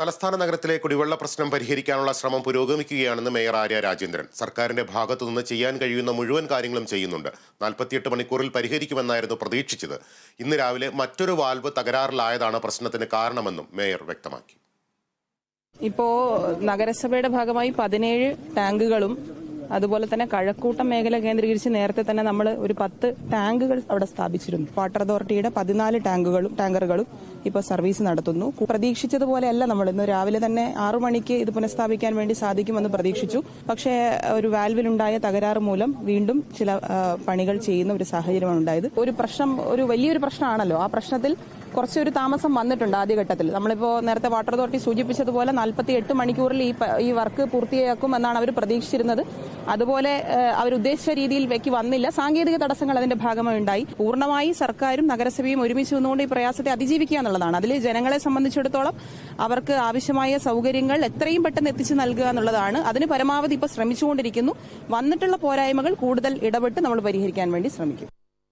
തലസ്ഥാന നഗരത്തിലെ കുടിവെള്ള പ്രശ്നം പരിഹരിക്കാനുള്ള ശ്രമം പുരോഗമിക്കുകയാണെന്ന് മേയർ ആര്യ രാജേന്ദ്രൻ. സർക്കാരിന്റെ ഭാഗത്തു നിന്ന് ചെയ്യാൻ കഴിയുന്ന മുഴുവൻ കാര്യങ്ങളും ചെയ്യുന്നുണ്ട്. നാൽപ്പത്തിയെട്ട് മണിക്കൂറിൽ പരിഹരിക്കുമെന്നായിരുന്നു പ്രതീക്ഷിച്ചത്. ഇന്ന് രാവിലെ മറ്റൊരു വാൽവ് തകരാറിലായതാണ് പ്രശ്നത്തിന് കാരണമെന്നും മേയർ വ്യക്തമാക്കി. ഇപ്പോ നഗരസഭയുടെ ഭാഗമായി പതിനേഴ് ടാങ്കുകളും അതുപോലെ തന്നെ കഴക്കൂട്ടം മേഖല കേന്ദ്രീകരിച്ച് നേരത്തെ തന്നെ നമ്മൾ ഒരു പത്ത് ടാങ്കുകൾ അവിടെ സ്ഥാപിച്ചിരുന്നു. വാട്ടർ അതോറിറ്റിയുടെ പതിനാല് ടാങ്കുകളും ടാങ്കറുകളും ഇപ്പോൾ സർവീസ് നടത്തുന്നു. പ്രതീക്ഷിച്ചതുപോലെയല്ല നമ്മൾ ഇന്ന് രാവിലെ തന്നെ ആറു മണിക്ക് ഇത് പുനഃസ്ഥാപിക്കാൻ വേണ്ടി സാധിക്കുമെന്ന് പ്രതീക്ഷിച്ചു. പക്ഷേ ഒരു വാൽവിലുണ്ടായ തകരാറ് മൂലം വീണ്ടും ചില പണികൾ ചെയ്യുന്ന ഒരു സാഹചര്യമാണ് ഉണ്ടായത്. ഒരു പ്രശ്നം ഒരു വലിയൊരു പ്രശ്നമാണല്ലോ. ആ പ്രശ്നത്തിൽ കുറച്ചൊരു താമസം വന്നിട്ടുണ്ട് ആദ്യഘട്ടത്തിൽ. നമ്മളിപ്പോ നേരത്തെ വാട്ടർ അതോറിറ്റി സൂചിപ്പിച്ചതുപോലെ നാൽപ്പത്തി എട്ട് മണിക്കൂറിൽ ഈ ഈ വർക്ക് പൂർത്തിയാക്കും എന്നാണ് അവർ പ്രതീക്ഷിച്ചിരുന്നത്. അതുപോലെ അവരുദ്ദേശിച്ച രീതിയിൽ രീതിയിലേക്ക് വന്നില്ല. സാങ്കേതിക തടസ്സങ്ങൾ അതിന്റെ ഭാഗമായി ഉണ്ടായി. പൂർണമായി സർക്കാരും നഗരസഭയും ഒരുമിച്ച് നിന്നുകൊണ്ട് ഈ പ്രയാസത്തെ അതിജീവിക്കുക എന്നുള്ളതാണ്. അതിൽ ജനങ്ങളെ സംബന്ധിച്ചിടത്തോളം അവർക്ക് ആവശ്യമായ സൗകര്യങ്ങൾ എത്രയും പെട്ടെന്ന് എത്തിച്ചു നൽകുക എന്നുള്ളതാണ്. അതിന് പരമാവധി ഇപ്പോൾ ശ്രമിച്ചുകൊണ്ടിരിക്കുന്നു. വന്നിട്ടുള്ള പോരായ്മകൾ കൂടുതൽ ഇടപെട്ട് നമ്മൾ പരിഹരിക്കാൻ വേണ്ടി ശ്രമിക്കും.